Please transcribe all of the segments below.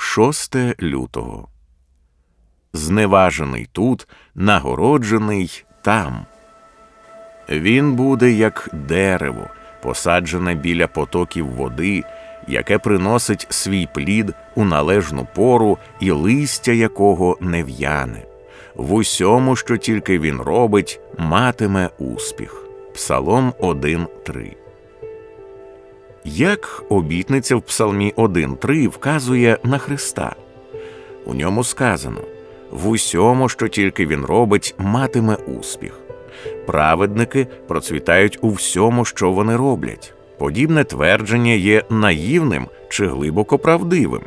6 лютого. Зневажений тут, нагороджений там. Він буде як дерево, посаджене біля потоків води, яке приносить свій плід у належну пору і листя якого не в'яне. В усьому, що тільки він робить, матиме успіх. Псалом 1.3 Як обітниця в Псалмі 1.3 вказує на Христа. У ньому сказано в усьому, що тільки він робить, матиме успіх. Праведники процвітають у всьому, що вони роблять. Подібне твердження є наївним чи глибоко правдивим.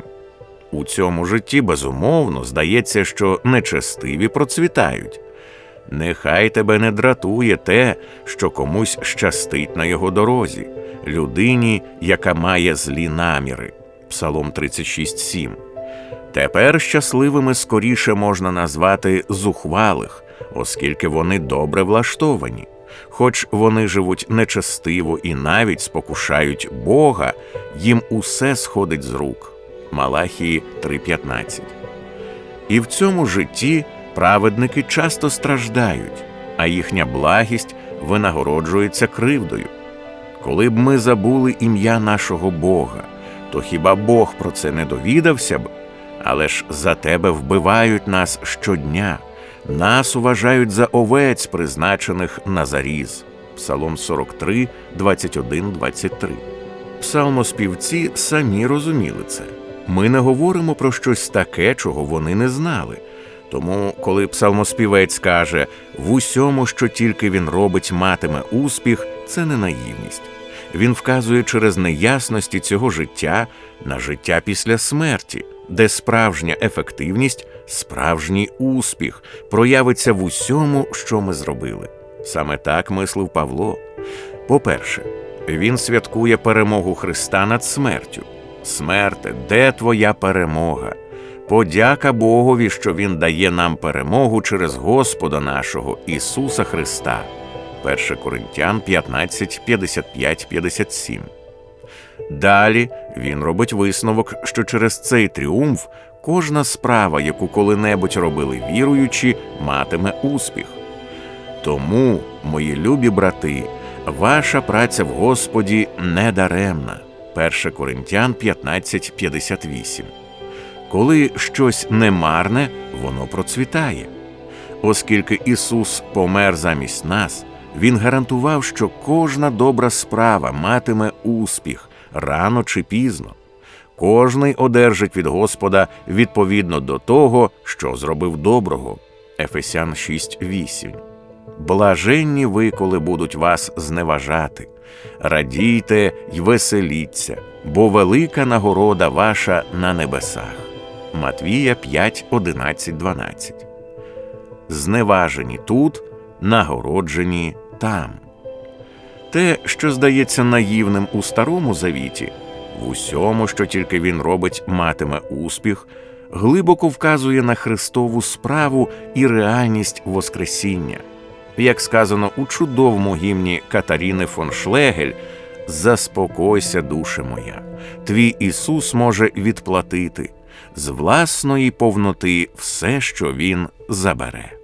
У цьому житті безумовно здається, що нечестиві процвітають. Нехай тебе не дратує те, що комусь щастить на його дорозі, людині, яка має злі наміри. Псалом 36.7. Тепер щасливими скоріше можна назвати зухвалих, оскільки вони добре влаштовані. Хоч вони живуть нечестиво і навіть спокушають Бога, їм усе сходить з рук. Малахії 3.15. І в цьому житті праведники часто страждають, а їхня благість винагороджується кривдою. Коли б ми забули ім'я нашого Бога, то хіба Бог про це не довідався б? Але ж за тебе вбивають нас щодня, нас уважають за овець, призначених на заріз. Псалом 43, 21, 23. Псалмоспівці самі розуміли це. Ми не говоримо про щось таке, чого вони не знали. Тому, коли псалмоспівець каже в усьому, що тільки він робить, матиме успіх, це не наївність. Він вказує через неясності цього життя на життя після смерті, де справжня ефективність, справжній успіх проявиться в усьому, що ми зробили. Саме так мислив Павло. По-перше, він святкує перемогу Христа над смертю. Смерте, де твоя перемога? Подяка Богові, що Він дає нам перемогу через Господа нашого Ісуса Христа. 1 Коринтян 15, 55, 57. Далі він робить висновок, що через цей тріумф кожна справа, яку коли-небудь робили віруючі, матиме успіх. Тому, мої любі брати, ваша праця в Господі не даремна. 1 Коринтян 15, 58. Коли щось немарне, воно процвітає. Оскільки Ісус помер замість нас, Він гарантував, що кожна добра справа матиме успіх рано чи пізно. Кожний одержить від Господа відповідно до того, що зробив доброго. Ефесян 6.8 Блаженні ви, коли будуть вас зневажати, радійте й веселіться, бо велика нагорода ваша на небесах. Матвія 5, 11, 12 Зневажені тут, нагороджені там. Те, що здається наївним у старому завіті, в усьому, що тільки він робить, матиме успіх, глибоко вказує на Христову справу і реальність Воскресіння. Як сказано у чудовому гімні Катаріни фон Шлегель, заспокойся, душе моя, твій Ісус може відплатити з власної повноти все, що Він забере.